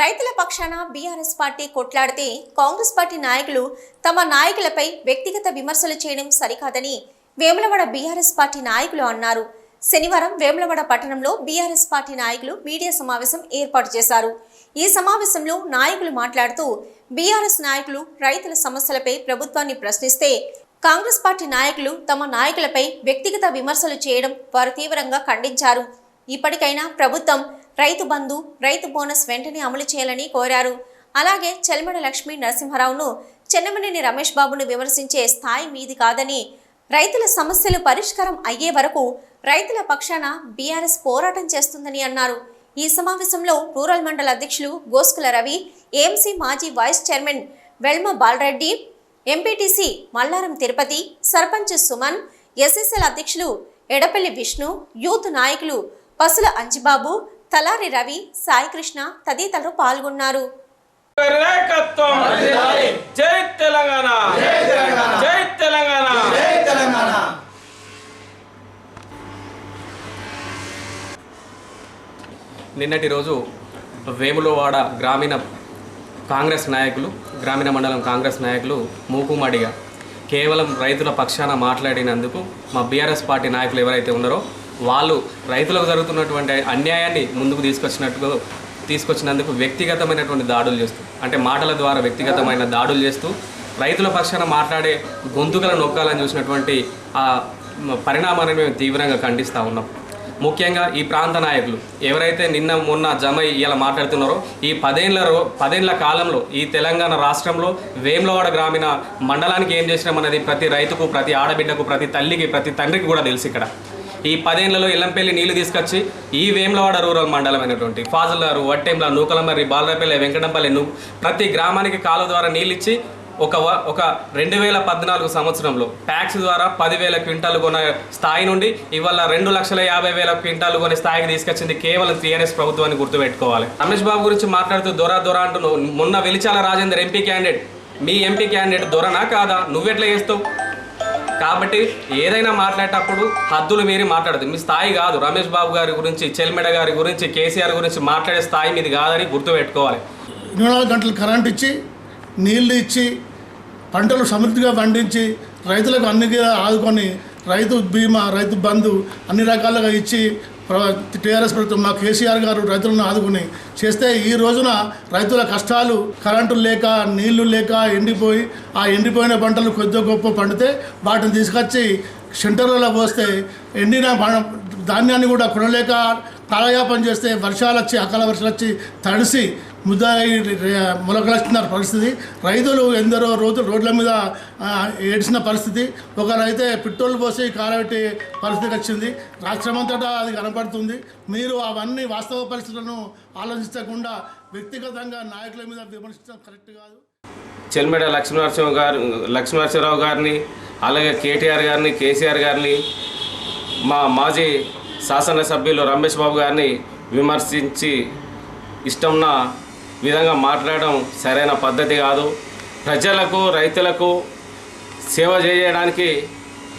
రైతుల పక్షాన BRS party కొట్లాడితే కాంగ్రెస్ పార్టీ నాయకులు తమ నాయకులపై వ్యక్తిగత విమర్శలు చేయడం సరికాదని వేములవాడ బీఆర్ఎస్ పార్టీ నాయకులు అన్నారు. శనివారం వేములవాడ పట్టణంలో బీఆర్ఎస్ పార్టీ నాయకులు మీడియా సమావేశం ఏర్పాటు చేశారు. ఈ సమావేశంలో నాయకులు మాట్లాడుతూ బీఆర్ఎస్ నాయకులు రైతుల సమస్యలపై ప్రభుత్వాన్ని ప్రశ్నిస్తే కాంగ్రెస్ పార్టీ నాయకులు తమ నాయకులపై వ్యక్తిగత విమర్శలు చేయడం వారు తీవ్రంగా ఖండించారు. ఇప్పటికైనా ప్రభుత్వం రైతు బంధు రైతు బోనస్ వెంటనే అమలు చేయాలని కోరారు. అలాగే చెల్మడ లక్ష్మీ నరసింహారావును చెన్నమనేని రమేష్ బాబును విమర్శించే స్థాయి మీది కాదని రైతుల సమస్యలు పరిష్కారం అయ్యే వరకు రైతుల పక్షాన బీఆర్ఎస్ పోరాటం చేస్తుందని అన్నారు. ఈ సమావేశంలో రూరల్ మండల అధ్యక్షులు గోస్కుల రవి ఏఎంసీ మాజీ vice chairman Velma Balareddy MPTC Mallaram Tirupati sarpanch Suman SSL అధ్యక్షులు ఎడపల్లి విష్ణు యూత్ నాయకులు పసుల అంజిబాబు తలారి రవి సాయికృష్ణ తదితరులు పాల్గొన్నారు. జై తెలంగాణ! జై తెలంగాణ! నిన్నటి రోజు వేములవాడ గ్రామీణ కాంగ్రెస్ నాయకులు గ్రామీణ మండలం కాంగ్రెస్ నాయకులు మూకుమ్మడిగా కేవలం రైతుల పక్షాన మాట్లాడినందుకు మా బీఆర్ఎస్ పార్టీ నాయకులు ఎవరైతే ఉన్నారో వాళ్ళు రైతులకు జరుగుతున్నటువంటి అన్యాయాన్ని ముందుకు తీసుకొచ్చినట్టుగా తీసుకొచ్చినందుకు వ్యక్తిగతమైనటువంటి దాడులు చేస్తూ అంటే మాటల ద్వారా వ్యక్తిగతమైన దాడులు చేస్తూ రైతుల పక్షాన మాట్లాడే గొంతుకలను నొక్కాలని చూసినటువంటి ఆ పరిణామాన్ని మేము తీవ్రంగా ఖండిస్తూ ఉన్నాం. ముఖ్యంగా ఈ ప్రాంత నాయకులు ఎవరైతే నిన్న మొన్న జమై ఇలా మాట్లాడుతున్నారో ఈ పదేళ్ళ రో పదేళ్ళ కాలంలో ఈ తెలంగాణ రాష్ట్రంలో వేములవాడ గ్రామీణ మండలానికి ఏం చేసినామన్నది ప్రతి రైతుకు ప్రతి ఆడబిడ్డకు ప్రతి తల్లికి ప్రతి తండ్రికి కూడా తెలుసు ఇక్కడ. ఈ పదేళ్ళలో ఇల్లంపల్లి నీళ్ళు తీసుకొచ్చి ఈ వేములవాడ రూరల్ మండలం అయినటువంటి ఫాజులారు వట్టెంల నూకలమర్రి బాలరపల్లి వెంకటంపల్లి ప్రతి గ్రామానికి కాలువ ద్వారా నీళ్ళు ఇచ్చి ఒక ఒక రెండు వేల పద్నాలుగు సంవత్సరంలో ట్యాక్స్ ద్వారా పదివేల క్వింటాలు కొనే స్థాయి నుండి ఇవాళ రెండు లక్షల యాభై వేల క్వింటాలు కొనే స్థాయికి తీసుకొచ్చింది కేవలం టీఆర్ఎస్ ప్రభుత్వాన్ని గుర్తుపెట్టుకోవాలి. రమేష్ బాబు గురించి మాట్లాడుతూ దొర దొర అంటున్నావు. మొన్న వెలిచాల రాజేందర్ ఎంపీ క్యాండిడేట్. మీ ఎంపీ క్యాండిడేట్ దొరనా కాదా? నువ్వెట్లా చేస్తావు? కాబట్టి ఏదైనా మాట్లాడేటప్పుడు హద్దులు మీరి మాట్లాడదు. మీ స్థాయి కాదు. రమేష్ బాబు గారి గురించి చెల్మెడ గారి గురించి కేసీఆర్ గురించి మాట్లాడే స్థాయి మీది కాదని గుర్తుపెట్టుకోవాలి ఇరవై నాలుగు గంటలు కరెంట్ ఇచ్చి నీళ్ళు ఇచ్చి పంటలు సమృద్ధిగా పండించి రైతులకు అన్ని ఆదుకొని రైతు బీమా రైతు బంధు అన్ని రకాలుగా ఇచ్చి టీఆర్ఎస్ ప్రభుత్వం మా కేసీఆర్ గారు రైతులను ఆదుకుని చేస్తే ఈ రోజున రైతుల కష్టాలు కరెంటు లేక నీళ్ళు లేక ఎండిపోయి ఆ ఎండిపోయిన పంటలు కొద్ది గొప్ప పండితే వాటిని తీసుకొచ్చి సెంటర్లలో పోస్తే ఎండిన ధాన్యాన్ని కూడా కొనలేక కాలయాపన చేస్తే వర్షాలు వచ్చి అకాల వర్షాలు వచ్చి తడిసి ముద్దాయి మొలకలస్తున్నారు పరిస్థితి. రైతులు ఎందరో రోజు రోడ్ల మీద ఆ, ఏడ్చిన పరిస్థితి. ఒకరైతే పెట్రోల్ పోసి కాలబెట్టి పరిస్థితి వచ్చింది. రాష్ట్రమంతటా అది కనపడుతుంది. మీరు అవన్నీ వాస్తవ పరిస్థితులను ఆలోచించకుండా వ్యక్తిగతంగా నాయకుల మీద విమర్శించడం కరెక్ట్ కాదు. చెల్మెడ లక్ష్మీనరసింహ గారు లక్ష్మీనరసింహరావు గారిని అలాగే కేటీఆర్ గారిని కేసీఆర్ గారిని మా మాజీ శాసనసభ్యులు రమేష్ బాబు గారిని విమర్శించి ఇష్టంన విధంగా మాట్లాడడం సరైన పద్ధతి కాదు. ప్రజలకు రైతులకు సేవ చేయడానికి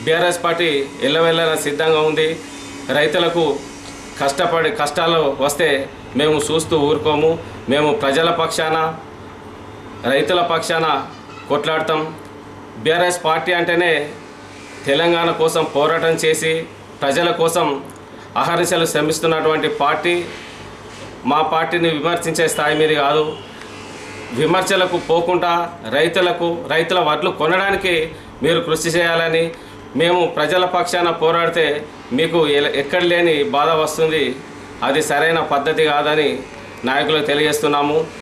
బీఆర్ఎస్ పార్టీ ఎల్లవెల్లన సిద్ధంగా ఉంది. రైతులకు కష్టపడి కష్టాలు వస్తే మేము చూస్తూ ఊరుకోము. మేము ప్రజల పక్షాన రైతుల పక్షాన కొట్లాడతాం. బీఆర్ఎస్ పార్టీ అంటేనే తెలంగాణ కోసం పోరాటం చేసి ప్రజల కోసం అహర్నిశలు శ్రమిస్తున్నటువంటి పార్టీ మా పార్టీని విమర్శించే స్థాయి మీద కాదు. విమర్శలకు పోకుండా రైతులకు రైతుల వడ్లు కొనడానికి మీరు కృషి చేయాలని మేము ప్రజల పక్షాన పోరాడితే మీకు ఎక్కడ లేని బాధ వస్తుంది. అది సరైన పద్ధతి కాదని నాయకులకు తెలియజేస్తున్నాము.